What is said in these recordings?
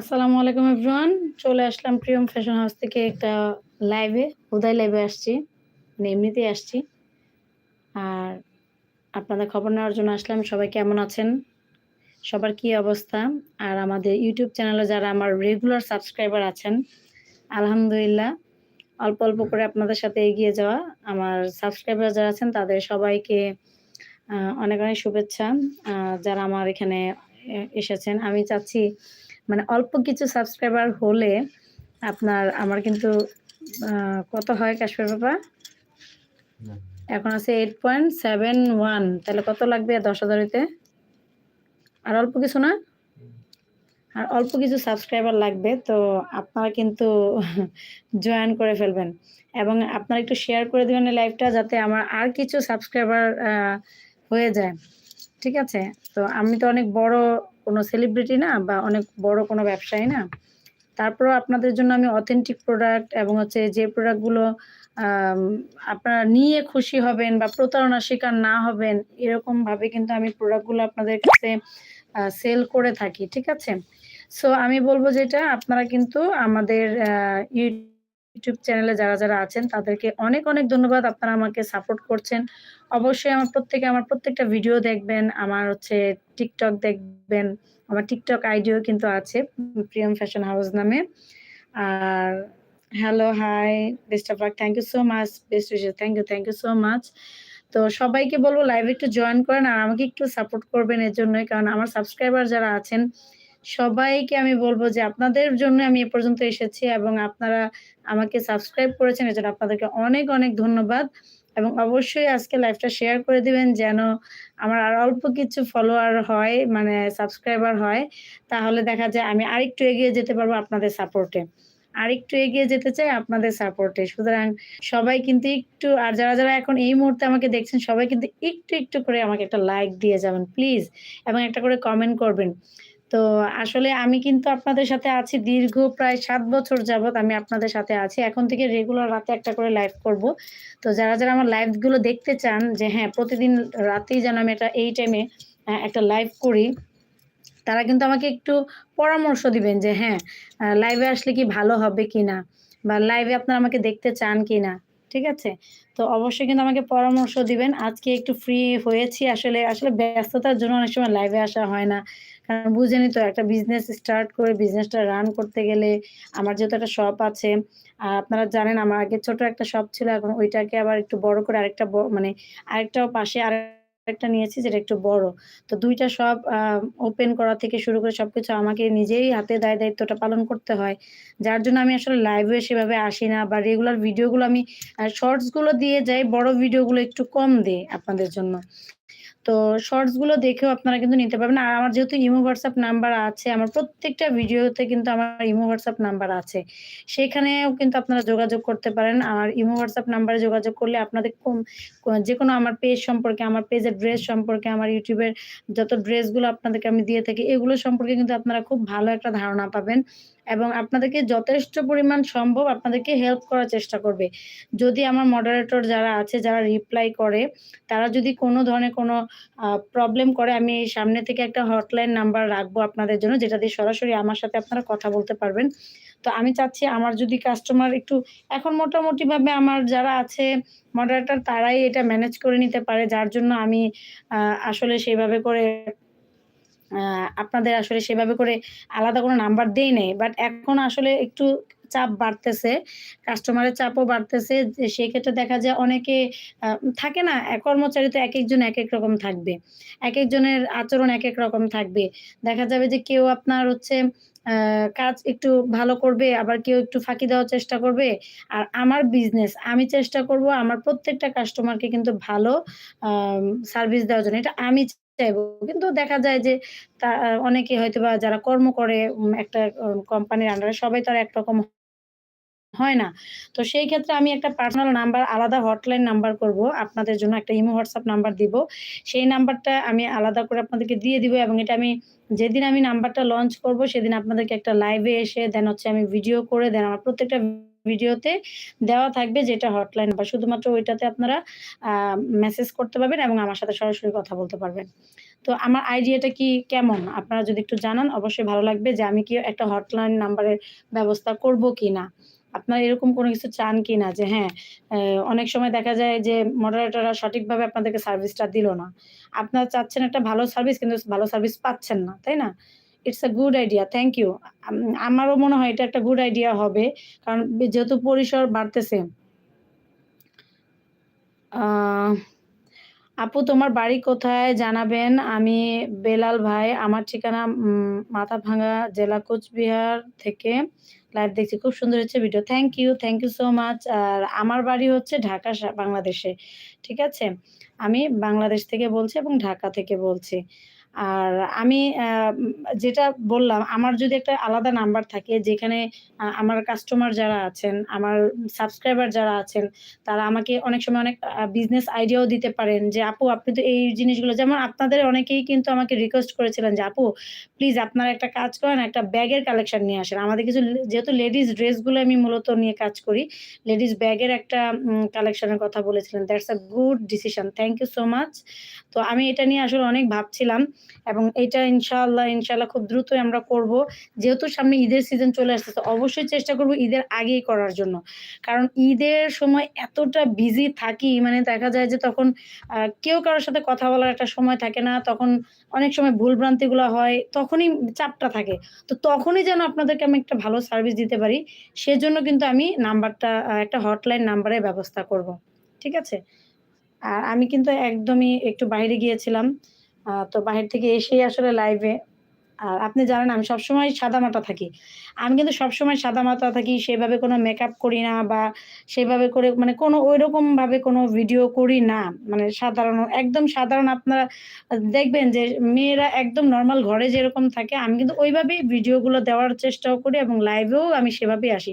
আসসালামু আলাইকুম এভরিওয়ান চলে আসলাম প্রিয়ম ফ্যাশন হাউস থেকে একটা লাইভে উদয় লাইভে আসছি। মানে এমনিতেই আসছি। আর আপনাদের খবর নেওয়ার জন্য আসলাম। সবাই কেমন আছেন? সবার কি অবস্থা? আর আমাদের ইউটিউব চ্যানেলে যারা আমার রেগুলার সাবস্ক্রাইবার আছেন, আলহামদুলিল্লাহ, অল্প অল্প করে আপনাদের সাথে এগিয়ে যাওয়া। আমার সাবস্ক্রাইবার যারা আছেন, তাদের সবাইকে অনেক অনেক শুভেচ্ছা। যারা আমার এখানে এসেছেন, আমি চাচ্ছি মানে অল্প কিছু সাবস্ক্রাইবার হলে আপনার, আমার কিন্তু কত হয় কাশ্মীর বাবা? এখন আছে এইট পয়েন্ট সেভেন ওয়ান তাহলে কত লাগবে দশ হাজারিতে আর অল্প কিছু না? আর অল্প কিছু সাবস্ক্রাইবার লাগবে, তো আপনারা কিন্তু জয়েন করে ফেলবেন। এবং আপনারা একটু শেয়ার করে দেবেন লাইভটা যাতে আমার আর কিছু সাবস্ক্রাইবার হয়ে যায়। ঠিক আছে? তো আমি তো অনেক বড় কোনো সেলিব্রিটি না বা অনেক বড় কোনো ব্যবসায়ী না, তারপরেও আপনাদের জন্য আমি অথেন্টিক প্রোডাক্ট এবং হচ্ছে যে প্রোডাক্টগুলো আপনারা নিয়ে খুশি হবেন বা প্রতারণার শিকার না হবেন এরকমভাবে কিন্তু আমি প্রোডাক্টগুলো আপনাদের কাছে সেল করে থাকি, ঠিক আছে? সো আমি বলব যেটা আপনারা কিন্তু আমাদের ইউটিউব চ্যানেলে যারা যারা আছেন, তাদেরকে অনেক অনেক ধন্যবাদ। আপনারা আমাকে সাপোর্ট করছেন। অবশ্যই আমার প্রত্যেকে, আমার প্রত্যেকটা ভিডিও দেখবেন, আমার হচ্ছে টিকটক দেখবেন, আমার টিকটক আইডিও কিন্তু আছে প্রিয়ম ফ্যাশন হাউস নামে। আর hello hi best of luck thank you so much best wishes thank you thank you so much তো সবাইকে বলব লাইভে একটু জয়েন করেন আর আমাকে একটু সাপোর্ট করবেন এর জন্যই, কারণ আমার সাবস্ক্রাইবার যারা আছেন সবাইকে আমি বলব যে আপনাদের জন্য আমি এ পর্যন্ত এসেছি এবং আপনারা আমাকে সাবস্ক্রাইব করেছেন, এজন্য আপনাদেরকে অনেক অনেক ধন্যবাদ। এবং অবশ্যই আজকে লাইভটা শেয়ার করে দিবেন যেন আমার আর অল্প কিছু ফলোয়ার হয় মানে সাবস্ক্রাইবার হয়। তাহলে দেখা যায় আমি আরেকটু এগিয়ে যেতে পারব আপনাদের সাপোর্টে আরেকটু এগিয়ে যেতে চাই আপনাদের সাপোর্টে সুতরাং সবাই কিন্তু একটু, আর যারা যারা এখন এই মুহূর্তে আমাকে দেখছেন, সবাই কিন্তু একটু একটু করে আমাকে একটা লাইক দিয়ে যাবেন প্লিজ এবং একটা করে কমেন্ট করবেন। তো আসলে আমি কিন্তু আপনাদের সাথে আছি দীর্ঘ প্রায় সাত বছর যাবৎ আমি আপনাদের সাথে আছি। এখন থেকে রেগুলার রাতে একটা করে লাইভ করব। তো যারা যারা আমার লাইভগুলো দেখতে চান যে হ্যাঁ প্রতিদিন রাতেই যেন আমি এটা এই টাইমে একটা লাইভ করি, তারা কিন্তু আমাকে একটু পরামর্শ দিবেন যে হ্যাঁ লাইভে আসলে কি ভালো হবে কি না বা লাইভে আপনারা আমাকে দেখতে চান কি না ঠিক আছে? তো অবশ্যই কিন্তু আমাকে পরামর্শ দিবেন। আজকে একটু ফ্রি হয়েছি আসলে আসলে ব্যস্ততার জন্য অনেক সময় লাইভে আসা হয় না। কারণ বুঝেনি তো, একটা বিজনেস স্টার্ট করে বিজনেসটা রান করতে গেলে আমার যেহেতু একটা শপ আছে, আর আপনারা জানেন আমার আগে ছোট একটা শপ ছিল, এখন ওইটাকে আবার একটু বড় করে আরেকটা মানে আরেকটা পাশে আর একটা নিয়েছি যেটা একটু বড়। তো দুইটা সব ওপেন করা থেকে শুরু করে সবকিছু আমাকে নিজেই হাতে দায় দায়িত্বটা পালন করতে হয়। যার জন্য আমি আসলে লাইভে সেভাবে আসি না, বা রেগুলার ভিডিওগুলো আমি শর্টসগুলো দিয়ে যাই, বড় ভিডিওগুলো একটু কম দিই আপনাদের জন্য। তো শর্টসগুলো দেখেও আপনারা কিন্তু নিতে পারবেন। আর আমার যেহেতু ইমো হোয়াটসঅ্যাপ নাম্বার আছে, আমার প্রত্যেকটা ভিডিওতে কিন্তু আমার ইমো হোয়াটসঅ্যাপ নাম্বার আছে। সেখানেও কিন্তু আপনারা যোগাযোগ করতে পারেন। আমার ইমো হোয়াটসঅ্যাপ নাম্বারে যোগাযোগ করলে আপনাদের যে কোনো আমার পেজ সম্পর্কে, আমার পেজের ড্রেস সম্পর্কে, আমার ইউটিউবের যত ড্রেসগুলো আপনাদেরকে আমি দিয়ে থাকি, এগুলো সম্পর্কে কিন্তু আপনারা খুব ভালো একটা ধারণা পাবেন। এবং আপনাদেরকে যথেষ্ট পরিমাণ সম্ভব আপনাদেরকে হেল্প করার চেষ্টা করবে। যদি আমার মডারেটর যারা আছে, যারা রিপ্লাই করে, তারা যদি কোনো ধরনের কোনো প্রবলেম করে, আমি সামনে থেকে একটা হটলাইন নাম্বার রাখব আপনাদের জন্য, যেটা দিয়ে সরাসরি আমার সাথে আপনারা কথা বলতে পারবেন। তো আমি চাচ্ছি আমার যদি কাস্টমার একটু, এখন মোটামুটিভাবে আমার যারা আছে মডারেটর তারাই এটা ম্যানেজ করে নিতে পারে, যার জন্য আমি আসলে সেভাবে করে আপনাদের আসলে সেভাবে করে আলাদা কোনো নাম্বার দেই নেই বাট এখন আসলে একটু চাপ বাড়তেছে কাস্টমারের চাপও বাড়তেছে সেই ক্ষেত্রে দেখা যায় অনেকে থাকে না, কর্মচারী তো এক একজন এক এক রকম থাকবে, এক একজনের আচরণ এক এক রকম থাকবে, দেখা যাবে যে কেউ আপনার হচ্ছে কাজ একটু ভালো করবে, আবার কেউ একটু ফাঁকি দেওয়ার চেষ্টা করবে, আর আমার বিজনেস আমি চেষ্টা করব আমার প্রত্যেকটা কাস্টমারকে কিন্তু ভালো সার্ভিস দেওয়ার জন্য, এটা আমি চাইব। কিন্তু দেখা যায় যে তা, অনেকে হয়তো বা যারা কর্ম করে একটা কোম্পানির আন্ডারে সবাই তো আর একরকম হয় না। তো সেই ক্ষেত্রে আমি একটা পার্সোনাল নাম্বার আলাদা হটলাইন নাম্বার করব। আপনাদের জন্য একটা ইমো হোয়াটসঅ্যাপ নাম্বার দিব। সেই নাম্বারটা আমি আলাদা করে আপনাদেরকে দিয়ে দিব এবং এটা আমি, যেদিন আমি নাম্বারটা লঞ্চ করব, সেদিন আপনাদেরকে একটা লাইভে এসে দেন হচ্ছে আমি ভিডিও করে দেন আমার প্রত্যেকটা ভিডিওতে দেওয়া থাকবে যেটা হটলাইন বা শুধুমাত্র ওইটাতে আপনারা মেসেজ করতে পারবেন এবং আমার সাথে সরাসরি কথা বলতে পারবেন। তো আমার আইডিয়াটা কি কেমন? আপনারা যদি একটু জানান অবশ্যই ভালো লাগবে যে আমি কি একটা হটলাইন নাম্বারের ব্যবস্থা করব কিনা? আপনারা এরকম কোনো কিছু চান কিনা যে হ্যাঁ, অনেক সময় দেখা যায় যে মডারেটররা সঠিকভাবে আপনাদেরকে সার্ভিসটা দিল না। আপনারা চাচ্ছেন একটা ভালো সার্ভিস কিন্তু ভালো সার্ভিস পাচ্ছেন না, তাই না? It's a good idea. Thank you. আমারও মনে হয় এটা একটা গুড আইডিয়া হবে। কারণ যেহেতু পরিসর বাড়তেছে। আপু তোমার বাড়ি কোথায় জানাবেন? আমি বেলাল ভাই। আমার ঠিকানা উম মাথাভাঙ্গা জেলা কোচবিহার থেকে লাইভ দেখছি। খুব সুন্দর হচ্ছে video. Thank you, thank you so much. আর আমার বাড়ি হচ্ছে ঢাকা বাংলাদেশে। ঠিক আছে? আমি বাংলাদেশ থেকে বলছি এবং ঢাকা থেকে বলছি। আর আমি যেটা বললাম আমার যদি একটা আলাদা নাম্বার থাকে যেখানে আমার কাস্টমার যারা আছেন, আমার সাবস্ক্রাইবার যারা আছেন, তারা আমাকে অনেক সময় অনেক বিজনেস আইডিয়াও দিতে পারেন যে, "আপু আপনি তো এই জিনিসগুলো" যেমন আপনাদের অনেকেই কিন্তু আমাকে রিকোয়েস্ট করেছিলেন যে, "আপু প্লিজ আপনারা একটা কাজ করেন, একটা ব্যাগের কালেকশন নিয়ে আসেন।" আমাদের কিছু যেহেতু লেডিস ড্রেসগুলো আমি মূলত নিয়ে কাজ করি। লেডিস ব্যাগের একটা উম কালেকশন এর কথা বলেছিলেন। That's a good decision. Thank you so much. তো আমি এটা নিয়ে আসলে অনেক ভাবছিলাম এবং এটা ইনশাআল্লাহ, ইনশাআল্লাহ খুব দ্রুতই আমরা করব। যেহেতু সামনে ঈদের সিজন চলে আসতেছে, অবশ্যই চেষ্টা করব ঈদের আগেই করার জন্য। কারণ ঈদের সময় এতটা বিজি থাকি মানে দেখা যায় যে তখন কেউ কারোর সাথে কথা বলার একটা সময় থাকে না। তখন অনেক সময় ভুল-ভ্রান্তিগুলা হয়। তখনই চাপটা থাকে। তো তখনই যেন আপনাদেরকে আমি একটা ভালো সার্ভিস দিতে পারি, সেজন্য কিন্তু আমি নাম্বারটা একটা হটলাইন নাম্বারের ব্যবস্থা করব। ঠিক আছে? আর আমি কিন্তু একদমই একটু বাইরে গিয়েছিলাম। তো বাহির থেকে এসেই আসলে লাইভে আর আপনি জানেন আমি সবসময় সাদামাটা থাকি। আমি কিন্তু সবসময় সাদামাটা থাকি। সেভাবে কোনো মেকআপ করি না বা সেভাবে করে মানে কোনো ঐরকমভাবে কোনো ভিডিও করি না। মানে সাধারণ, একদম সাধারণ আপনারা দেখবেন যে মেয়েরা একদম নর্মাল ঘরে যেরকম থাকে, আমি কিন্তু ওইভাবেই ভিডিওগুলো দেওয়ার চেষ্টাও করি এবং লাইভেও আমি সেভাবেই আসি।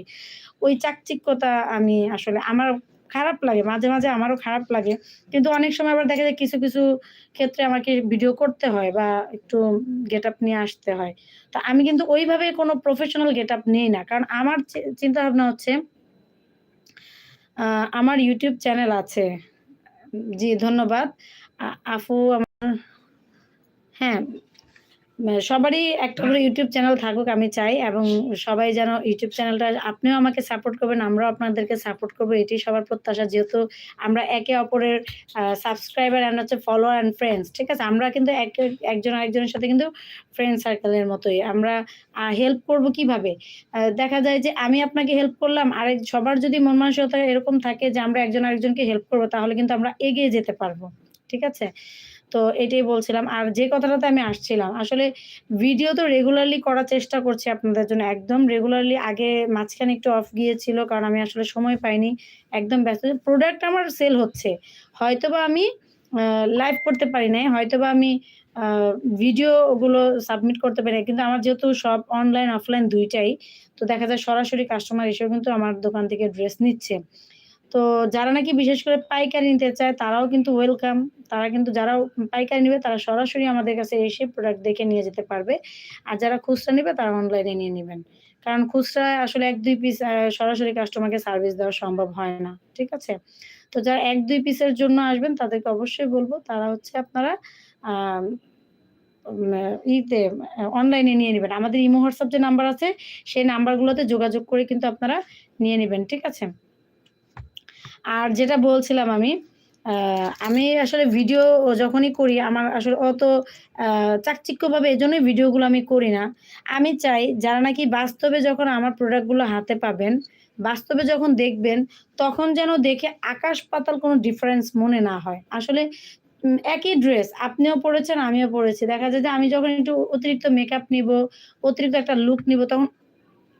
ওই চাকচিক্যতা আমি আসলে, আমার খারাপ লাগে। মাঝে, মাঝে আমারও খারাপ লাগে। কিন্তু অনেক সময় আবার দেখা যায় কিছু, কিছু ক্ষেত্রে আমাকে ভিডিও করতে হয় বা একটু গেট আপ নিয়ে আসতে হয়। তো আমি কিন্তু ওইভাবে কোনো প্রফেশনাল গেটআপ নিই না। কারণ আমার চি চিন্তাভাবনা হচ্ছে আমার ইউটিউব চ্যানেল আছে। জি ধন্যবাদ। আফু আমার হ্যাঁ, সবারই একটা করে YouTube চ্যানেল থাকুক আমি চাই এবং সবাই যেন YouTube চ্যানেলটা আপনিও আমাকে সাপোর্ট করবেন, আমরাও আপনাদেরকে সাপোর্ট করব এটাই সবার প্রত্যাশা। যেহেতু আমরা একে অপরের সাবস্ক্রাইবার অ্যান্ড হচ্ছে ফলোয়ার অ্যান্ড ফ্রেন্ডস। ঠিক আছে? আমরা কিন্তু একে একজন আরেকজনের সাথে কিন্তু ফ্রেন্ড সার্কেলের মতোই। আমরা হেল্প করব কীভাবে? দেখা যায় যে আমি আপনাকে হেল্প করলাম, আরেক সবার যদি মন মানসিকতা এরকম থাকে যে আমরা একজন আরেকজনকে হেল্প করব তাহলে কিন্তু আমরা এগিয়ে যেতে পারব ঠিক আছে? তো এটাই বলছিলাম। আর যে কথাটাতে আমি আসছিলাম, আসলে ভিডিও তো রেগুলারলি করার চেষ্টা করছি আপনাদের জন্য। একদম রেগুলারলি আগে মাঝখানে একটু অফ গিয়েছিল কারণ আমি আসলে সময় পাইনি। একদম ব্যস্ত প্রোডাক্ট আমার সেল হচ্ছে। হয়তোবা আমি লাইভ করতে পারি নাই। হয়তোবা আমি ভিডিও গুলো সাবমিট করতে পারি। কিন্তু আমার যেহেতু সব অনলাইন, অফলাইন দুইটাই তো দেখা যায় সরাসরি কাস্টমার এসেও কিন্তু আমার দোকান থেকে ড্রেস নিচ্ছে। তো যারা নাকি বিশেষ করে পাইকারি নিতে চায় তারাও কিন্তু ওয়েলকাম। তারা কিন্তু যারা পাইকারি নেবে তারা সরাসরি আমাদের কাছে এসে প্রোডাক্ট দেখে নিয়ে যেতে পারবে। আর যারা খুচরা নেবে তারা অনলাইনে নিয়ে নেবেন কারণ খুচরায় আসলে ১-২ পিস সরাসরি কাস্টমারকে সার্ভিস দেওয়া সম্ভব হয় না। ঠিক আছে? তো যারা ১-২ পিসের জন্য আসবেন তাদেরকে অবশ্যই বলব তারা হচ্ছে আপনারা ইতে অনলাইনে নিয়ে নেবেন আমাদের ইমো, হোয়াটসঅ্যাপ যে নাম্বার আছে সেই নাম্বারগুলোতে যোগাযোগ করে কিন্তু আপনারা নিয়ে নেবেন ঠিক আছে? আর যেটা বলছিলাম আমি, আমি আসলে ভিডিও যখনই করি আমার আসলে অত চাকচিক্যভাবে এজন্যই ভিডিওগুলো আমি করি না। আমি চাই যারা নাকি বাস্তবে যখন আমার প্রোডাক্টগুলো হাতে পাবেন, বাস্তবে যখন দেখবেন তখন যেন দেখে আকাশ পাতাল কোনো ডিফারেন্স মনে না হয়। আসলে একই ড্রেস আপনিও পরেছেন আমিও পরেছি দেখা যায় যে আমি যখন একটু অতিরিক্ত মেকআপ নিব অতিরিক্ত একটা লুক নিবো তখন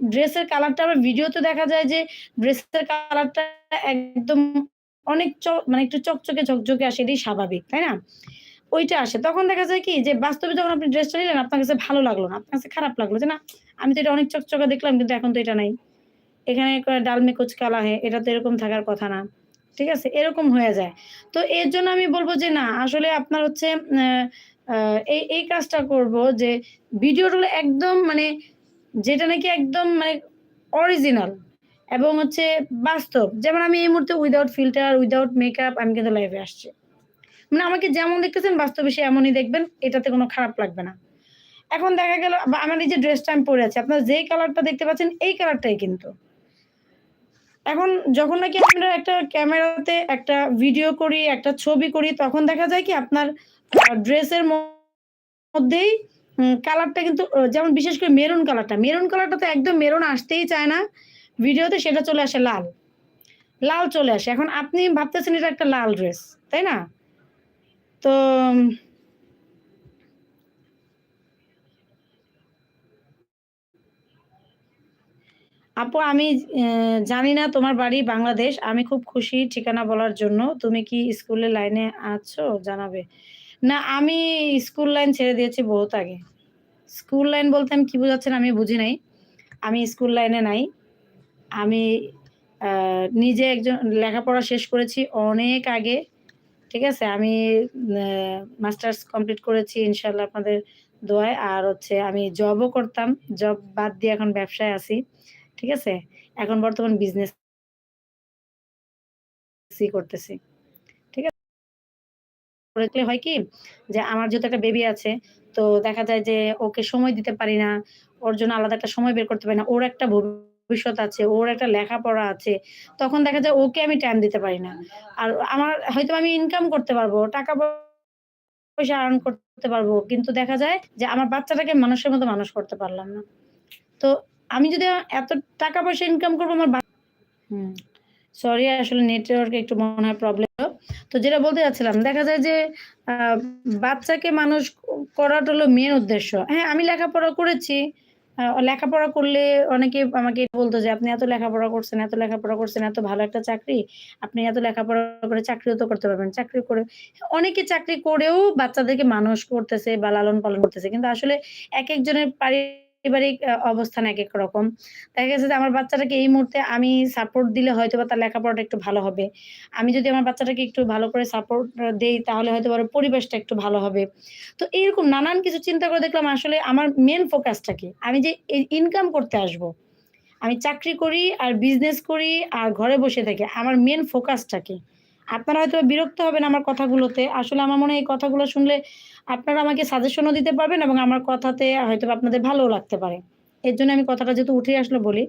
ড্রেসের কালারটা আবার ভিডিওতে দেখা যায় যে ড্রেসের কালারটা একদম অনেক মানে একটু চকচকে ঝকঝকে আসে এটাই স্বাভাবিক। তাই না? ওইটা আসে। তখন দেখা যায় কি যে বাস্তবে যখন আপনি ড্রেসটা নিলেন আপনার কাছে ভালো লাগল না। আপনার কাছে খারাপ লাগল যে, "না আমি তো এটা অনেক চকচকে দেখলাম কিন্তু এখন তো এটা নাই। এখানে ক ডাল মে কুচ কালা है এটা তো এরকম থাকার কথা না।" ঠিক আছে? এরকম হয়ে যায়। তো এর জন্য আমি বলব যে না আসলে আপনার হচ্ছে এই, এই কাজটা করব যে ভিডিওগুলো একদম মানে যেটা নাকি একদম মানে অরিজিনাল, এবং হচ্ছে বাস্তব। যেমন আমি এই মুহূর্তে উইদাউট ফিল্টার, উইথআউট মেকআপ আমি কিন্তু লাইভে আসছি। মানে আমাকে যেমন দেখতেছেন বাস্তবে সে এমনই দেখবেন। এটাতে কোনো খারাপ লাগবে না। এখন দেখা গেল আমার এই যে ড্রেসটা আমি পরে আছি, আপনারা যেই কালারটা দেখতে পাচ্ছেন এই কালারটাই কিন্তু। এখন যখন নাকি আমরা একটা ক্যামেরাতে একটা ভিডিও করি, একটা ছবি করি তখন দেখা যায় কি আপনার ড্রেসের মধ্যেই কালারটা কিন্তু যেমন বিশেষ করে মেরুন কালারটা। মেরুন কালারটা তো একদম মেরুন আসতেই চায় না। ভিডিওতে সেটা চলে আসে লাল। লাল চলে আসে। এখন আপনি ভাবতেছেন এটা একটা লাল ড্রেস, তাই না? তো আপু আমি জানি না তোমার বাড়ি বাংলাদেশ। আমি খুব খুশি ঠিকানা বলার জন্য। তুমি কি স্কুলের লাইনে আছো জানাবে। না, আমি স্কুল লাইন ছেড়ে দিয়েছি বহুত আগে। স্কুল লাইন বলতে আমি কি বোঝাচ্ছেন আমি বুঝি নাই। আমি স্কুল লাইনে নাই। আমি নিজে একজন, লেখাপড়া শেষ করেছি অনেক আগে। ঠিক আছে? আমি মাস্টার্স কমপ্লিট করেছি ইনশাল্লাহ আপনাদের দোয়ায়। আর হচ্ছে আমি জবও করতাম। জব বাদ দিয়ে এখন ব্যবসায় আছি। ঠিক আছে? এখন বর্তমান বিজনেস করতেছি। করলে হয় কি যে আমার যেহেতু একটা বেবি আছে, তো দেখা যায় যে ওকে সময় দিতে পারি না। ওর জন্য আলাদা একটা সময় বের করতে পারি না। ওর একটা ভবিষ্যৎ আছে, ওর একটা লেখাপড়া আছে। তখন দেখা যায় ওকে আমি টাইম দিতে পারি না। আর আমার হয়তো আমি ইনকাম করতে পারব, টাকা পয়সা আর্ন করতে পারব। কিন্তু দেখা যায় যে আমার বাচ্চাটাকে মানুষের মতো মানুষ করতে পারলাম না। তো আমি যদি এত টাকা পয়সা ইনকাম করব আমার হুম। সরি আসলে নেটওয়ার্ক একটু মনে হয় প্রবলেম তো যেটা বলতে চাচ্ছিলাম, দেখা যায় যে বাচ্চাকে মানুষ করাটা হলো মেইন উদ্দেশ্য। হ্যাঁ, আমি লেখাপড়া করেছি। লেখাপড়া করলে অনেকে আমাকে বলতো যে, "আপনি এত লেখাপড়া করছেন, এত লেখাপড়া করছেন, এত ভালো একটা চাকরি। আপনি এত লেখাপড়া করে চাকরিও তো করতে পারবেন। চাকরি করে" অনেকে চাকরি করেও বাচ্চাদেরকে মানুষ করতেছে বা লালন-পালন করতেছে। কিন্তু আসলে একেকজনের পারিবারিক অবস্থান এক রকম। দেখা গেছে যে, আমার বাচ্চাটাকে এই মুহূর্তে আমি সাপোর্ট দিলে হয়তো বা তার লেখাপড়াটা একটু ভালো হবে। আমি যদি আমার বাচ্চাটাকে একটু ভালো করে সাপোর্ট দেই, তাহলে হয়তোবা ওর পরিবেশটা একটু ভালো হবে। তো এইরকম নানান কিছু চিন্তা করে দেখলাম, আসলে আমার মেন ফোকাসটা কি? আমি যে ইনকাম করতে আসব। আমি চাকরি করি আর বিজনেস করি আর ঘরে বসে থাকি। আমার মেন ফোকাসটা কি? আপনারা হয়তোবা বিরক্ত হবেন আমার কথাগুলোতে। আসলে আমার মনে হয় এই কথাগুলো শুনলে আপনারা আমাকে সাজেশনও দিতে পারবেন এবং আমার কথাতে হয়তো আপনাদের ভালোও লাগতে পারে। এর জন্য আমি কথাটা যেহেতু উঠে আসলো বলি।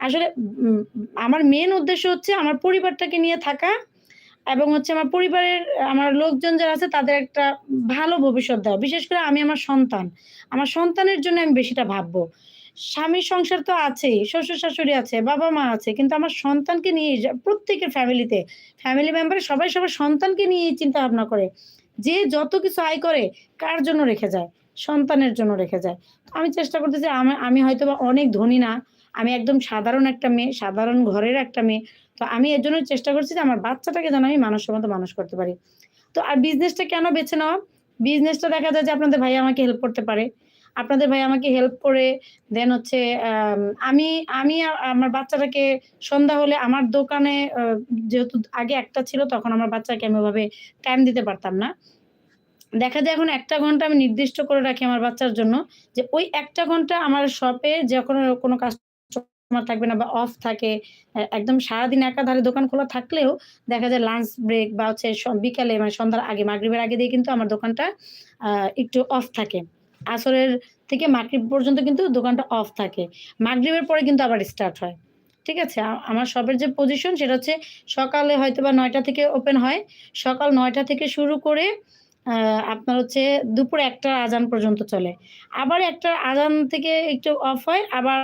আসলে আমার মেন উদ্দেশ্য হচ্ছে আমার পরিবারটাকে নিয়ে থাকা এবং হচ্ছে আমার পরিবারের, আমার লোকজন যারা আছে তাদের একটা ভালো ভবিষ্যৎ দেওয়া। বিশেষ করে আমি আমার সন্তান। আমার সন্তানের জন্য আমি বেশিটা ভাববো। স্বামীর সংসার তো আছেই, শ্বশুর-শাশুড়ি আছে, বাবা-মা আছে। কিন্তু আমার সন্তানকে নিয়ে প্রত্যেকের ফ্যামিলিতে, ফ্যামিলি মেম্বার সবাই সবার সন্তানকে নিয়েই চিন্তা ভাবনা করে। যে যত কিছু আয় করে কার জন্য রেখে যায়? সন্তানের জন্য রেখে যায়। আমি চেষ্টা করতেছি আমা আমি হয়তোবা অনেক ধনী না। আমি একদম সাধারণ একটা মেয়ে, সাধারণ ঘরের একটা মেয়ে। তো আমি এর জন্য চেষ্টা করছি যে আমার বাচ্চাটাকে যেন আমি মানুষের মতো মানুষ করতে পারি। তো আর বিজনেসটা কেন বেছে নেওয়া? বিজনেসটা দেখা যায় যে আপনাদের ভাইয়া আমাকে হেল্প করতে পারে। আপনাদের ভাই আমাকে হেল্প করে দেন হচ্ছে আমি আমি আমার বাচ্চাটাকে সন্ধ্যা হলে আমার দোকানে যেহেতু আগে একটা ছিল তখন আমার বাচ্চাকে আমি ওভাবে টাইম দিতে পারতাম না। দেখা যায় এখন একটা ঘণ্টা আমি নির্দিষ্ট করে রাখি আমার বাচ্চার জন্য যে ওই একটা ঘণ্টা আমার শপে যখন কোনো কাস্টমার থাকবে না বা অফ থাকে, একদম সারাদিন একাধারে দোকান খোলা থাকলেও দেখা যায় লাঞ্চ ব্রেক বা হচ্ছে বিকালে মানে সন্ধ্যার আগে মাগরিবের আগে দিয়ে কিন্তু আমার দোকানটা একটু অফ থাকে। আসরের থেকে মাগরিব পর্যন্ত কিন্তু দোকানটা অফ থাকে। মাগরিবের পরে কিন্তু আবার স্টার্ট হয়। ঠিক আছে? আমার শপের যে পজিশন সেটা হচ্ছে সকালে হয়তো বা নয়টা থেকে ওপেন হয়। সকাল নয়টা থেকে শুরু করে আপনার হচ্ছে দুপুর ১ টার আজান পর্যন্ত চলে। আবার ১ টার আজান থেকে একটু অফ হয়। আবার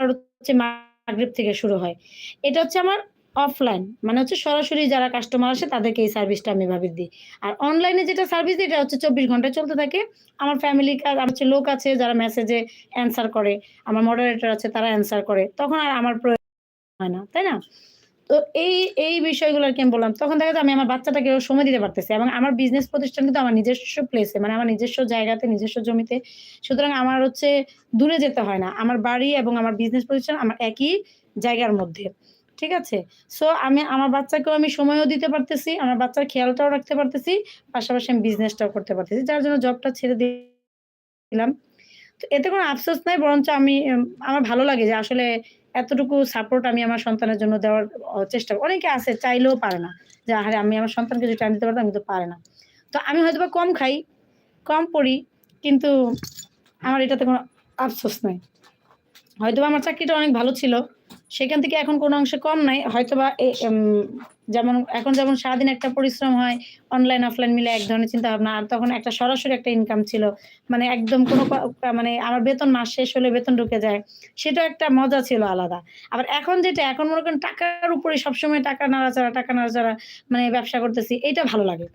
হচ্ছে মাগরিব থেকে শুরু হয়। এটা হচ্ছে আমার অফলাইন। মানে হচ্ছে সরাসরি যারা কাস্টমার আসে তাদেরকে এই সার্ভিসটা আমি এভাবে দিই। আর অনলাইনে যেটা সার্ভিস দিই এটা হচ্ছে ২৪ ঘন্টায় চলতে থাকে। আমার ফ্যামিলি কাজ আমার হচ্ছে লোক আছে যারা মেসেজে অ্যান্সার করে। আমার মডারেটর আছে তারা অ্যান্সার করে। তখন আর আমার প্রয়োজন হয় না। তাই না? তো এই, এই বিষয়গুলো আরকি আমি বললাম। তখন দেখা যায় আমি আমার বাচ্চাটাকেও সময় দিতে পারতেছি এবং আমার বিজনেস প্রতিষ্ঠান কিন্তু আমার নিজস্ব প্লেসে মানে আমার নিজস্ব জায়গাতে, নিজস্ব জমিতে। সুতরাং আমার হচ্ছে দূরে যেতে হয় না। আমার বাড়ি এবং আমার বিজনেস প্রতিষ্ঠান আমার একই জায়গার মধ্যে। ঠিক আছে? সো আমি আমার বাচ্চাকেও আমি সময়ও দিতে পারতেছি, আমার বাচ্চার খেয়ালটাও রাখতে পারতেছি। পাশাপাশি আমি বিজনেসটাও করতে পারতেছি। যার জন্য জবটা ছেড়ে দিলাম। তো এতে কোনো আফসোস নাই বরঞ্চ আমি আমার ভালো লাগে যে আসলে এতটুকু সাপোর্ট আমি আমার সন্তানের জন্য দেওয়ার চেষ্টা অনেকে আছে চাইলেও পারে না। যে আহারে আমি আমার সন্তানকে যদি টাইম দিতে পারতাম কিন্তু পারে না। তো আমি হয়তোবা কম খাই, কম পড়ি কিন্তু আমার এটাতে কোনো আফসোস নাই। হয়তোবা আমার চাকরিটা অনেক ভালো ছিল। সেখান থেকে এখন কোনো অংশে কম নাই। হয়তোবা যেমন এখন যেমন সারাদিন একটা পরিশ্রম হয়, অনলাইন অফলাইন মিলে এক ধরনের চিন্তাভাবনা। আর তখন একটা সরাসরি একটা ইনকাম ছিল। মানে একদম কোনো মানে আমার বেতন মাস শেষ হলে বেতন ঢুকে যায়। সেটাও একটা মজা ছিল আলাদা। আবার এখন যেটা এখন মনে করেন টাকার উপরে সবসময় টাকা নাড়াচাড়া, টাকা নাড়াচাড়া মানে ব্যবসা করতেছি। এটা ভালো লাগে।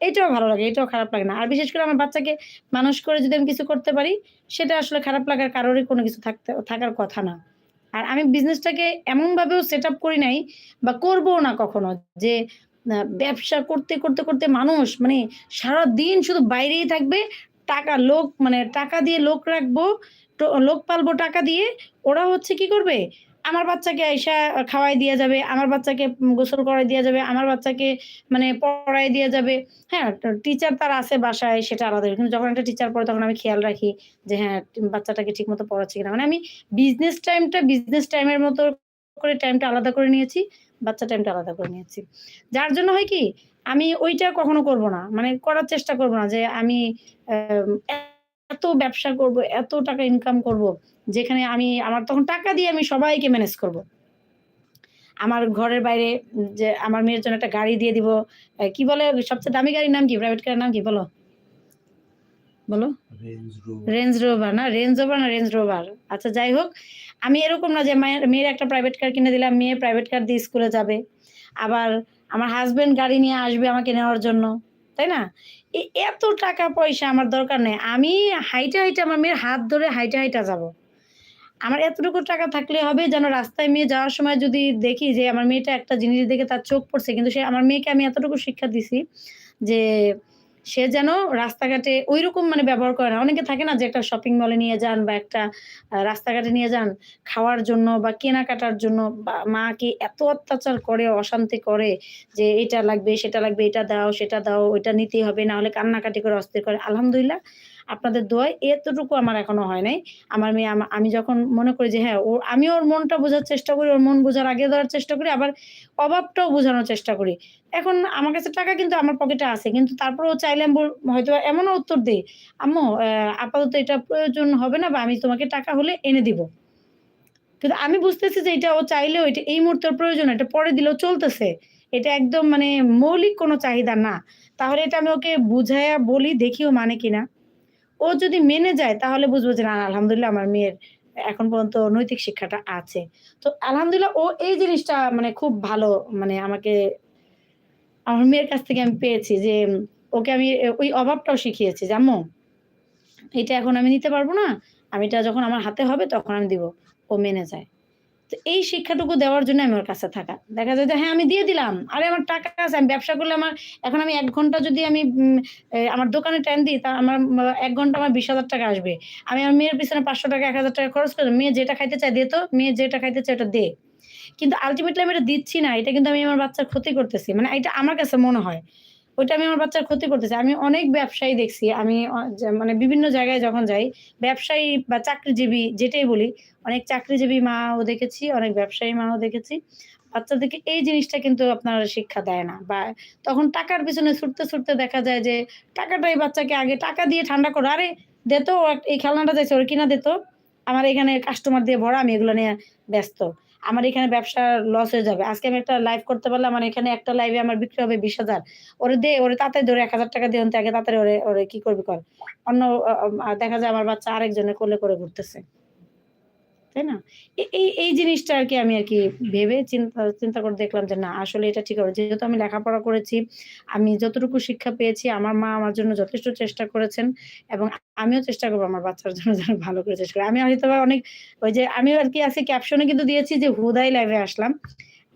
এইটাও ভালো লাগে, এটাও খারাপ লাগে না। আর বিশেষ করে আমার বাচ্চাকে মানুষ করে যদি আমি কিছু করতে পারি, সেটা আসলে খারাপ লাগার কারোরই কোনো কিছু থাকতে থাকার কথা না। আর আমি বিজনেসটাকে এমনভাবেও সেট আপ করি নাই বা করব না কখনো যে ব্যবসা করতে, করতে, করতে মানুষ মানে সারা দিন শুধু বাইরেই থাকবে। টাকা লোক মানে টাকা দিয়ে লোক রাখব, লোক পালবো টাকা দিয়ে। ওরা হচ্ছে কি করবে? আমার বাচ্চাকে আইসা খাওয়াই দিয়া যাবে, আমার বাচ্চাকে গোসল করাই দিয়া যাবে, আমার বাচ্চাকে মানে পড়ায় দিয়া যাবে। হ্যাঁ? টিচার তার আছে বাসায় সেটা আলাদা। কিন্তু যখন একটা টিচার পড়ে তখন আমি খেয়াল রাখি যে হ্যাঁ, বাচ্চাটাকে ঠিক মতো পড়াচ্ছি কিনা। মানে আমি বিজনেস টাইমটা বিজনেস টাইমের মতো করে টাইমটা আলাদা করে নিয়েছি। বাচ্চা টাইমটা আলাদা করে নিয়েছি। যার জন্য হয় কি? আমি ওইটা কখনো করব না। মানে করার চেষ্টা করব না যে আমি এত ব্যবসা করব, এত টাকা ইনকাম করব। যেখানে আমি আমার তখন টাকা দিয়ে আমি সবাইকে ম্যানেজ করব। আমার ঘরের বাইরে যে আমার মেয়ের জন্য একটা গাড়ি দিয়ে দিব। কি বলে সবচেয়ে দামি গাড়ির নাম কি? প্রাইভেট কারের নাম কি? বলো? বলো? Range Rover. না? রেঞ্জ রোভার না রেঞ্জ রোভার? আচ্ছা যাই হোক, আমি এরকম না যে মায়ের মেয়ের একটা প্রাইভেট কার কিনে দিলাম, মেয়ে প্রাইভেট কার দিয়ে স্কুলে যাবে। আবার আমার হাজবেন্ড গাড়ি নিয়ে আসবে আমাকে নেওয়ার জন্য। তাই না? এত টাকা পয়সা আমার দরকার নেই আমি হাইটা, হাইটে আমার মেয়ের হাত ধরে হাইটা, হাইটা যাব। আমার এতটুকু টাকা থাকলে হবে যেন রাস্তায় মেয়ে যাওয়ার সময় যদি দেখি যে আমার মেয়েটা একটা জিনিস দেখে তার চোখ পড়ছে। কিন্তু সে আমার মেয়েকে আমি এতটুকু শিক্ষা দিছি যে সে যেন রাস্তাঘাটে ওই রকম মানে ব্যবহার করে না। অনেকে থাকে না যে একটা শপিং মলে নিয়ে যান বা একটা রাস্তাঘাটে নিয়ে যান খাওয়ার জন্য বা কেনাকাটার জন্য মাকে এত অত্যাচার করে, অশান্তি করে যে এটা লাগবে, সেটা লাগবে, এটা দাও, সেটা দাও, ওইটা নিতেই হবে। না হলে কান্নাকাটি করে অস্থির করে। আলহামদুলিল্লাহ আপনাদের দোয়ায় এতটুকু আমার এখনও হয় নাই। আমার মেয়ে আমি যখন মনে করি যে হ্যাঁ, ও আমি ওর মনটা বোঝার চেষ্টা করি, ওর মন বোঝার আগে ধরার চেষ্টা করি, আবার অভাবটাও বোঝানোর চেষ্টা করি। এখন আমার কাছে টাকা কিন্তু আমার পকেটে আছে। কিন্তু তারপরেও চাইলে হয়তো এমনও উত্তর দেই, "আম্মু আপাতত এটা প্রয়োজন হবে না বা আমি তোমাকে টাকা হলে এনে দিব।" কিন্তু আমি বুঝতেছি যে এটা ও চাইলেও এটা এই মুহূর্তের প্রয়োজন এটা পরে দিলেও চলতেছে। এটা একদম মানে মৌলিক কোনো চাহিদা না। তাহলে এটা আমি ওকে বুঝাইয়া বলি, দেখিও মানে কিনা। ও যদি মেনে যায়, তাহলে বুঝব যে না আলহামদুলিল্লাহ আমার মেয়ের এখন পর্যন্ত নৈতিক শিক্ষাটা আছে। তো আলহামদুলিল্লাহ ও এই জিনিসটা মানে খুব ভালো মানে আমাকে, আমার মেয়ের কাছ থেকে আমি পেয়েছি যে, ওকে আমি ওই অভাবটাও শিখিয়েছি "আম্মু, এটা এখন আমি নিতে পারব না। আমি এটা যখন আমার হাতে হবে তখন আমি দিব।" ও মেনে যায়। তো এই শিক্ষাটুকু দেওয়ার জন্য আমি ওর কাছে থাকা। দেখা যায় যে হ্যাঁ, আমি দিয়ে দিলাম। আরে আমার টাকা আছে। আমি ব্যবসা করলে আমার এখন আমি এক ঘণ্টা যদি আমি আমার দোকানে টাইম দিই তা আমার এক ঘণ্টা আমার ৳২০,০০০ আসবে। আমি আমার মেয়ের পিছনে পাঁচশো টাকা এক হাজার টাকা খরচ করে মেয়ে যেটা খাইতে চায় দে তো, মেয়ে যেটা খাইতে চায় ওটা দে। কিন্তু আল্টিমেটলি আমি এটা দিচ্ছি না। এটা কিন্তু আমি আমার বাচ্চার ক্ষতি করতেছি। মানে এটা আমার কাছে মনে হয়। ওইটা আমি আমার বাচ্চার ক্ষতি করতেছি। আমি অনেক ব্যবসায়ী দেখছি। আমি মানে বিভিন্ন জায়গায় যখন যাই, ব্যবসায়ী বা চাকরিজীবী যেটাই বলি, অনেক চাকরিজীবী মাও দেখেছি, অনেক ব্যবসায়ী মাও দেখেছি। বাচ্চাদেরকে এই জিনিসটা কিন্তু আপনার শিক্ষা দেয় না। বা তখন টাকার পিছনে ছুটতে, ছুটতে দেখা যায় যে টাকাটাই বাচ্চাকে আগে টাকা দিয়ে ঠান্ডা করো। "আরে দে তো এই খেলনাটা চাইছে ওর কিনা দে। আমার এখানে কাস্টমার দিয়ে ভরা, আমি এগুলো নিয়ে ব্যস্ত। আমার এখানে ব্যবসা লস হয়ে যাবে। আজকে আমি একটা লাইভ করতে পারলাম আমার এখানে একটা লাইভে আমার বিক্রি হবে ২০,০০০। ওরে দে, ওরে তাতে ধরে এক হাজার টাকা দিয়ে আগে তাড়াতাড়ি ওরে, ওরে কি করবি কর।" অন্য দেখা যায় আমার বাচ্চা আরেকজনের কোলে করে ঘুরতেছে। তাই না? এই, এই জিনিসটা আরকি আমি আরকি ভেবে চিন্তা চিন্তা করে দেখলাম যে না আসলে এটা ঠিক হবে। যেহেতু আমি লেখাপড়া করেছি, আমি যতটুকু শিক্ষা পেয়েছি আমার মা আমার জন্য যথেষ্ট চেষ্টা করেছেন এবং আমিও চেষ্টা করব আমার বাচ্চার জন্য যেন ভালো করে চেষ্টা করি। আমি হয়তোবা অনেক ওই যে আমিও আরকি আজকে ক্যাপশনে কিন্তু দিয়েছি যে হুদাই লাইভে আসলাম।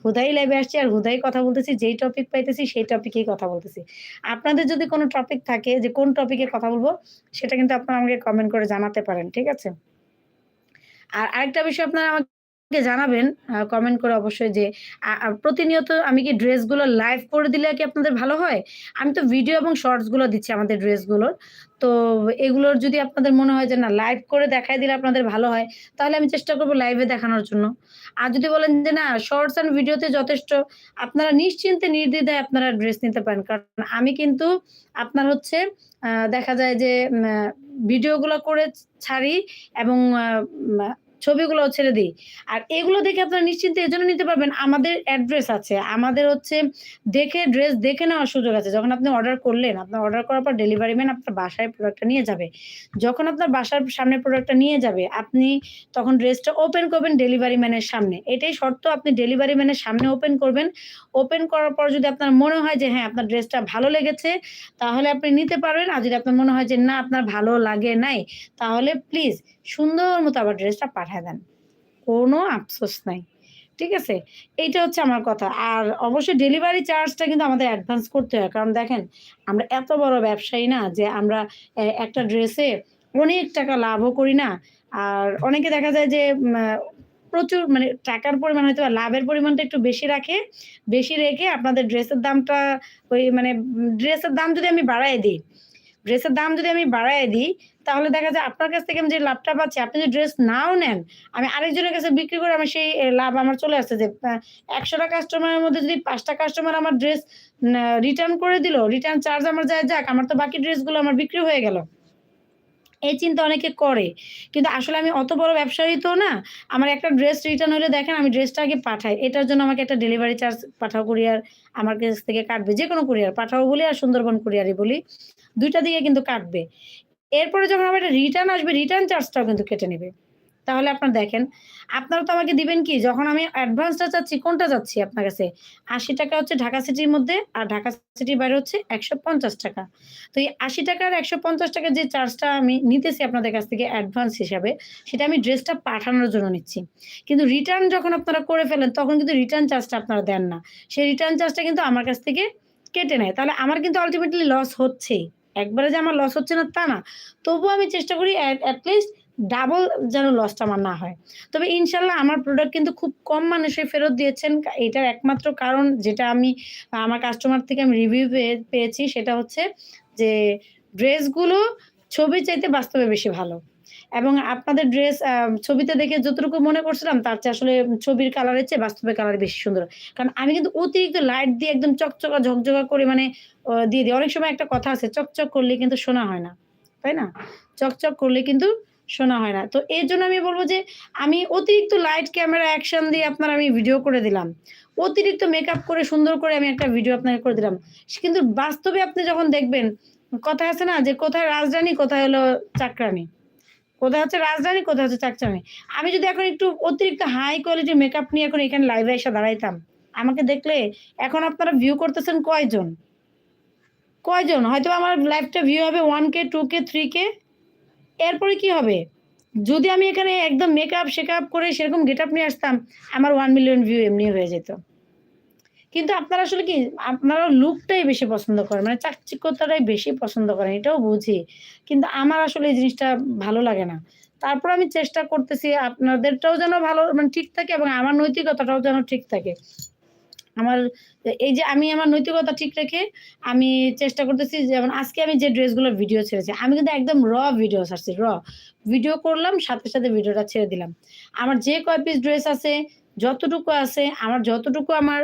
হুদাই লাইভে আসছি আর হুদাই কথা বলতেছি। যেই টপিক পাইতেছি সেই টপিকেই কথা বলতেছি। আপনাদের যদি কোনো টপিক থাকে যে কোন টপিকে কথা বলব সেটা কিন্তু আপনারা আমাকে কমেন্ট করে জানাতে পারেন। ঠিক আছে? আর আরেকটা বিষয় আপনারা আমাকে আমাকে জানাবেন কমেন্ট করে অবশ্যই যে প্রতিনিয়ত আমি কি ড্রেসগুলো লাইভ করে দিলে কি আপনাদের ভালো হয়? আমি তো ভিডিও এবং শর্টসগুলো দিচ্ছি আমাদের ড্রেসগুলোর। তো এগুলোর যদি আপনাদের মনে হয় যে না লাইভ করে দেখায় দিলে আপনাদের ভালো হয়, তাহলে আমি চেষ্টা করব লাইভে দেখানোর জন্য। আর যদি বলেন যে না শর্টস অ্যান্ড ভিডিওতে যথেষ্ট, আপনারা নিশ্চিন্তে নির্দ্বিধায় আপনারা ড্রেস নিতে পারেন। কারণ আমি কিন্তু আপনার হচ্ছে দেখা যায় যে ভিডিওগুলো করে ছাড়ি এবং ছবিগুলোও ছেড়ে দিই আর এগুলো দেখে আপনারা নিশ্চিন্তে এজন্য নিতে পারবেন আমাদের অ্যাড্রেস আছে। আমাদের হচ্ছে দেখে ড্রেস দেখে নেওয়ার সুযোগ আছে। যখন আপনি অর্ডার করলেন, আপনার অর্ডার করার পর ডেলিভারি ম্যান আপনার বাসায় প্রোডাক্টটা নিয়ে যাবে। যখন আপনার বাসার সামনে প্রোডাক্টটা নিয়ে যাবে, আপনি তখন ড্রেসটা ওপেন করবেন ডেলিভারি ম্যানের সামনে। এটাই শর্ত আপনি ডেলিভারি ম্যানের সামনে ওপেন করবেন। ওপেন করার পর যদি আপনার মনে হয় যে হ্যাঁ, আপনার ড্রেসটা ভালো লেগেছে, তাহলে আপনি নিতে পারবেন। আর যদি আপনার মনে হয় যে না আপনার ভালো লাগে নাই, তাহলে প্লিজ সুন্দর মতো আবার ড্রেসটা পাঠায় দেন। কোনো আফসোস নাই। ঠিক আছে? এইটা হচ্ছে আমার কথা। আর অবশ্যই ডেলিভারি চার্জটা কিন্তু আমাদের অ্যাডভান্স করতে হয়। কারণ দেখেন, আমরা এত বড় ব্যবসায়ী না যে আমরা একটা ড্রেসে অনেক টাকা লাভও করি না। আর অনেকে দেখা যায় যে প্রচুর মানে টাকার পরিমাণ হয়তোবা লাভের পরিমাণটা একটু বেশি রাখে। বেশি রেখে আপনাদের ড্রেসের দামটা ওই মানে ড্রেসের দাম যদি আমি বাড়ায় দেই, ড্রেসের দাম যদি আমি বাড়াই দিই, তাহলে দেখা যায় আপনার কাছ থেকে আমি যে লাভটা পাচ্ছি, আপনি যদি ড্রেস নাও নেন, আমি আরেকজনের কাছে বিক্রি করে আমি সেই লাভ আমার চলে আসছে যে একশোটা কাস্টমারের মধ্যে যদি পাঁচটা কাস্টমার আমার ড্রেস রিটার্ন করে দিল, রিটার্ন চার্জ আমার যায় যাক, আমার তো বাকি ড্রেসগুলো আমার বিক্রি হয়ে গেল। এই চিন্তা অনেকে করে। কিন্তু আসলে আমি অত বড় ব্যবসায়ী তো না। আমার একটা ড্রেস রিটার্ন হলে দেখেন আমি ড্রেসটা আগে পাঠাই। এটার জন্য আমাকে একটা ডেলিভারি চার্জ পাঠাও কুরিয়ার আমার কাছ থেকে কাটবে। যে কোনো কুরিয়ার পাঠাও বলি আর সুন্দরবন কুরিয়ারই বলি। দুইটা দিকে কিন্তু কাটবে। এরপরে যখন আমার এটা রিটার্ন আসবে, রিটার্ন চার্জটাও কিন্তু কেটে নিবে। তাহলে আপনারা দেখেন, আপনারা তো আমাকে দিবেন কি? যখন আমি অ্যাডভান্সটা চাচ্ছি, কোনটা চাচ্ছি আপনার কাছে? ৳৮০ হচ্ছে ঢাকা সিটির মধ্যে আর ঢাকা সিটির বাইরে হচ্ছে ৳১৫০ তো এই ৳৮০ আর ৳১৫০ যে চার্জটা আমি নিতেছি আপনাদের কাছ থেকে অ্যাডভান্স হিসাবে, সেটা আমি ড্রেসটা পাঠানোর জন্য নিচ্ছি। কিন্তু রিটার্ন যখন আপনারা করে ফেলেন, তখন কিন্তু রিটার্ন চার্জটা আপনারা দেন না। সেই রিটার্ন চার্জটা কিন্তু আমার কাছ থেকে কেটে নেয়। তাহলে আমার কিন্তু আল্টিমেটলি লস হচ্ছেই। একবারে যে আমার লস হচ্ছে না তা না। তবুও আমি চেষ্টা করি এট এট লিস্ট ডাবল যেন লসটা আমার না হয়। তবে ইনশাল্লাহ আমার প্রোডাক্ট কিন্তু খুব কম মানুষই ফেরত দিয়েছেন। এটার একমাত্র কারণ যেটা আমি, আমার কাস্টমার থেকে আমি রিভিউ পেয়ে পেয়েছি সেটা হচ্ছে যে ড্রেসগুলো ছবি চাইতে বাস্তবে বেশি ভালো। এবং আপনাদের ড্রেস ছবিতে দেখে যতটুকু মনে করছিলাম, তার চেয়ে আসলে ছবির কালারের চেয়ে বাস্তবে কালার বেশি সুন্দর। কারণ আমি কিন্তু অতিরিক্ত লাইট দিয়ে একদম চকচকা, ঝকঝকা করে মানে দিয়ে দিই। অনেক সময় একটা কথা আছে, চকচক করলে কিন্তু শোনা হয় না। তাই না? চকচক করলে কিন্তু সোনা হয় না। তো এর জন্য আমি বলব যে আমি অতিরিক্ত লাইট ক্যামেরা অ্যাকশন দিয়ে আপনার আমি ভিডিও করে দিলাম। অতিরিক্ত মেকআপ করে সুন্দর করে আমি একটা ভিডিও আপনাকে করে দিলাম। কিন্তু বাস্তবে আপনি যখন দেখবেন, কথায় আছে না যে কোথায় রাজরানী, কোথায় হলো চাকরানী। কোথায় হচ্ছে রাজরানী, কোথায় হচ্ছে চাকরানী। আমি যদি এখন একটু অতিরিক্ত হাই কোয়ালিটির মেকআপ নিয়ে এখন এখানে লাইভে এসে দাঁড়াইতাম, আমাকে দেখলে এখন আপনারা ভিউ করতেছেন কয়জন? কয়জন? হয়তো আমার লাইভটা ভিউ হবে 1K, 2K, 3K এরপরে কি হবে? যদি আমি এখানে একদম মেকআপ-শেকআপ করে সেরকম গেটআপ নিয়ে আসতাম, আমার ওয়ান মিলিয়ন ভিউ এমনি হয়ে যেত। কিন্তু আপনারা আসলে কি আপনারা লুকটাই বেশি পছন্দ করেন। মানে চাকচিক্যতাটাই বেশি পছন্দ করেন। এটাও বুঝি। কিন্তু আমার আসলে এই জিনিসটা ভালো লাগে না। তারপর আমি চেষ্টা করতেছি আপনাদেরটাও যেন ভালো মানে ঠিক থাকে এবং আমার নৈতিকতাটাও যেন ঠিক থাকে। আমার এই যে আমি আমার নৈতিকতা ঠিক রেখে আমি চেষ্টা করতেছি যেমন আজকে আমি যে ড্রেসগুলোর ভিডিও ছেড়েছি, আমি কিন্তু একদম র ভিডিও ছাড়ছি, র। ভিডিও করলাম সাথে, সাথে ভিডিওটা ছেড়ে দিলাম। আমার যে কয় পিস ড্রেস আছে, যতটুকু আছে, আমার যতটুকু আমার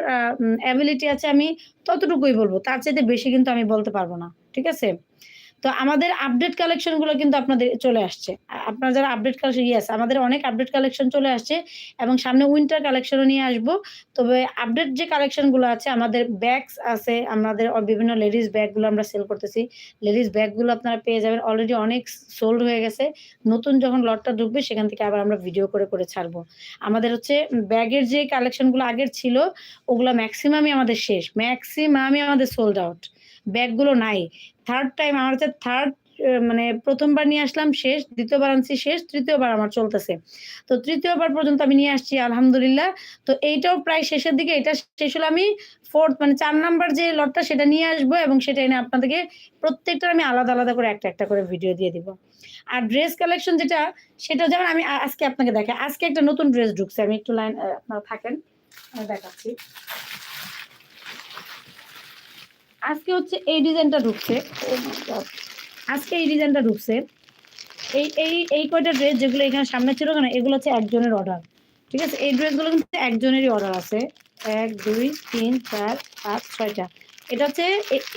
অ্যাবিলিটি আছে আমি ততটুকুই বলব তার চাইতে বেশি কিন্তু আমি বলতে পারব না। ঠিক আছে? তো আমাদের আপডেট কালেকশনগুলো কিন্তু আপনাদের চলে আসছে। আপনার যারা আপডেট কালেকশন ইয়েস আমাদের অনেক আপডেট কালেকশন চলে আসছে এবং সামনে উইন্টার কালেকশনও নিয়ে আসব। তবে আপডেট যে কালেকশনগুলো আছে আমাদের ব্যাগস আছে, আমাদের বিভিন্ন লেডিস ব্যাগগুলো আমরা সেল করতেছি। লেডিস ব্যাগগুলো আপনারা পেয়ে যাবেন। অলরেডি অনেক সোল্ড হয়ে গেছে। নতুন যখন লটটা ঢুকবে সেখান থেকে আবার আমরা ভিডিও করে, করে ছাড়বো। আমাদের হচ্ছে ব্যাগের যে কালেকশনগুলো আগের ছিল, ওগুলো ম্যাক্সিমামই আমাদের শেষ। ম্যাক্সিমামই আমাদের সোল্ড আউট। ব্যাগগুলো নাই। 3rd টাইম আমার হচ্ছে থার্ড মানে প্রথমবার নিয়ে আসলাম, শেষ, দ্বিতীয়বার আনছি, শেষ, তৃতীয়বার আমার চলতেছে। তো তৃতীয়বার পর্যন্ত আমি নিয়ে আসছি, আলহামদুলিল্লাহ। তো এইটাও প্রায় শেষের দিকে, এটা শেষ হলে আমি ফোর্থ মানে চার নাম্বার যে লটটা সেটা নিয়ে আসব এবং সেটা এনে আপনাদেরকে প্রত্যেকটার আমি আলাদা আলাদা করে একটা একটা করে ভিডিও দিয়ে দিব। আর ড্রেস কালেকশন যেটা, সেটা যেমন আমি আজকে আপনাকে দেখাই। আজকে একটা নতুন ড্রেস ঢুকছে, আমি একটু লাইন আপনারা থাকেন দেখাচ্ছি। আজকে হচ্ছে এই ডিজাইনটা ঢুকছে। Oh! আজকে এই ডিজাইনটা ঢুকছে। এই এই এই কয়টা ড্রেস যেগুলো এখানে সামনে ছিল না, এগুলো হচ্ছে একজনের অর্ডার ঠিক আছে? এই ড্রেসগুলো কিন্তু একজনেরই অর্ডার আছে। এক, দুই, তিন, চার, পাঁচ, ছয়টা। এটা হচ্ছে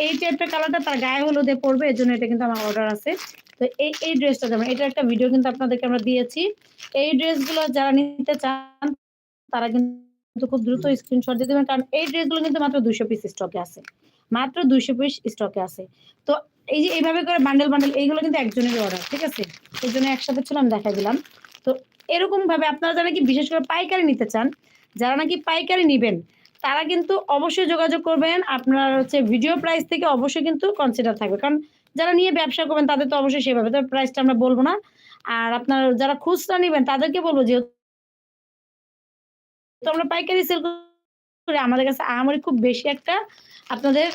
এই টাইপের কালারটা তার গায়ে হলুদে পড়বে এর জন্য এটা কিন্তু আমার অর্ডার আছে। তো এই এই ড্রেসটা যেমন, এটা একটা ভিডিও কিন্তু আপনাদেরকে আমরা দিয়েছি। এই ড্রেসগুলো যারা নিতে চান, তারা কিন্তু খুব দ্রুত স্ক্রিনশট দিয়ে দেবেন। কারণ এই ড্রেসগুলো কিন্তু মাত্র দুশো পিস স্টকে আছে। মাত্র দুইশো পিস স্টকে আছে। তো এই যে এইভাবে করে বান্ডেল বান্ডেল এইগুলো কিন্তু একজনের অর্ডার ঠিক আছে? এই জন্য একসাথে ছিল আমি দেখাই দিলাম। তো এরকম ভাবে আপনারা যারা কি বিশেষ করে পাইকারি নিতে চান, যারা নাকি পাইকারি নিবেন, তারা কিন্তু অবশ্যই যোগাযোগ করবেন। আপনার হচ্ছে ভিডিও প্রাইস থেকে অবশ্যই কিন্তু কনসিডার থাকবে। কারণ যারা নিয়ে ব্যবসা করবেন, তাদের তো অবশ্যই সেভাবে তবে প্রাইসটা আমরা বলব না। আর আপনার যারা খুচরা নিবেন, তাদেরকে বলব যে তো আমরা পাইকারি সেল করে আমাদের কাছে আমারই খুব বেশি একটা আপনাদের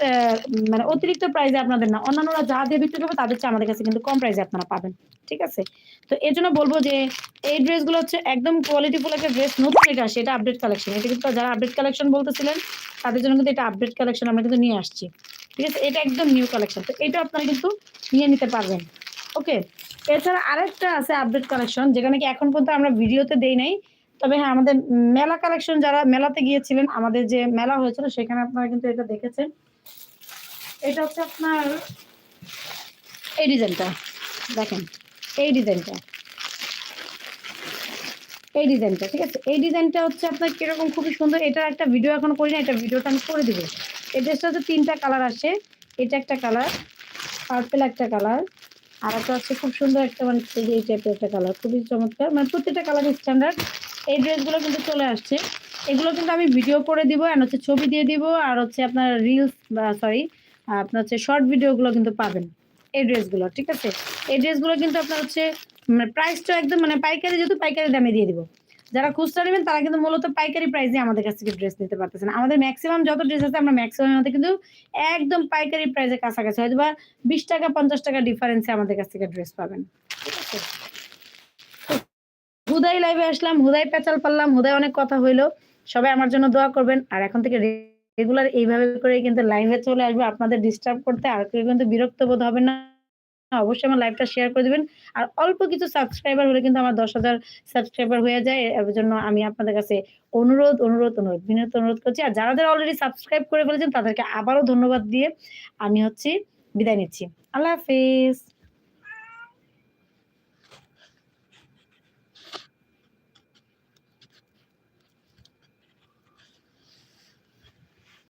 মানে অতিরিক্ত প্রাইসে আপনাদের না। অন্যান্যরা যা দিয়ে বিক্রি করবে তাদের চেয়ে আমাদের কাছে কিন্তু কম প্রাইসে আপনারা পাবেন, ঠিক আছে? তো এর জন্য বলব যে, এই ড্রেসগুলো হচ্ছে একদম কোয়ালিটিফুল একটা ড্রেস নতুন এটা, সেটা আপডেট কালেকশন এটা কিন্তু যারা আপডেট কালেকশন বলতেছিলেন, তাদের জন্য কিন্তু এটা আপডেট কালেকশন আমরা কিন্তু নিয়ে আসছি, ঠিক আছে? এটা একদম নিউ কালেকশন তো এটা আপনারা কিন্তু নিয়ে নিতে পারবেন ওকে এছাড়া আরেকটা আছে আপডেট কালেকশন যেখানে কি এখন পর্যন্ত আমরা ভিডিওতে দেই নাই। তবে হ্যাঁ আমাদের মেলা কালেকশন যারা মেলাতে গিয়েছিলেন, আমাদের যে মেলা হয়েছিল, সেখানে আপনারা কিন্তু এটা দেখেছেন। এটা হচ্ছে আপনার এই ডিজাইনটা, দেখেন, এই ডিজাইনটা। এই ডিজাইনটা, ঠিক আছে? এই ডিজাইনটা হচ্ছে আপনার কীরকম খুবই সুন্দর। এটা একটা ভিডিও এখন করি না এটা ভিডিওটা আমি করে দিব। এই ড্রেসটা হচ্ছে তিনটা কালার আসে। এটা একটা কালার পার্পেল একটা কালার আর একটা হচ্ছে খুব সুন্দর একটা মানে এই টাইপের একটা কালার খুবই চমৎকার। মানে প্রত্যেকটা কালার স্ট্যান্ডার্ড এই ড্রেসগুলো কিন্তু চলে আসছে। এগুলো কিন্তু আমি ভিডিও করে দিব অ্যান্ড হচ্ছে ছবি দিয়ে দিব, আর হচ্ছে আপনার রিলস বা সরি আপনার হচ্ছে শর্ট ভিডিওগুলো কিন্তু পাবেন এই ড্রেসগুলো, ঠিক আছে? এই ড্রেসগুলো কিন্তু আপনার হচ্ছে মানে প্রাইসটা একদম মানে পাইকারি যেহেতু পাইকারি দামে দিয়ে দিব। যারা খুচরা নেবেন, তারা কিন্তু মূলত পাইকারি প্রাইসে আমাদের কাছ থেকে ড্রেস নিতে পারতেছেন। আমাদের ম্যাক্সিমাম যত ড্রেস আছে, আমরা ম্যাক্সিমাম আমাদের কিন্তু একদম পাইকারি প্রাইসে কাছাকাছি হয়তো বা বিশ টাকা, পঞ্চাশ টাকা ডিফারেন্সে আমাদের কাছ থেকে ড্রেস পাবেন, ঠিক আছে? হুদাই লাইভে আসলাম, হুদাই পেঁচাল পারলাম, হুদাই অনেক কথা হইল। সবাই আমার জন্য দোয়া করবেন। আর এখন থেকে রেগুলার এইভাবে করে কিন্তু লাইভে চলে আসবে। আপনাদের ডিস্টার্ব করতে আর কেউ কিন্তু বিরক্ত বোধ হবে না। অবশ্যই আমার লাইভটা শেয়ার করে দিবেন। আর অল্প কিছু সাবস্ক্রাইবার হলে কিন্তু আমার দশ হাজার সাবস্ক্রাইবার হয়ে যায়। এর জন্য আমি আপনাদের কাছে অনুরোধ অনুরোধ অনুরোধ, বিনীত অনুরোধ করছি। আর যারা যারা অলরেডি সাবস্ক্রাইব করে ফেলেছেন, তাদেরকে আবারও ধন্যবাদ দিয়ে আমি হচ্ছে বিদায় নিচ্ছি। আল্লাহ হাফিজ।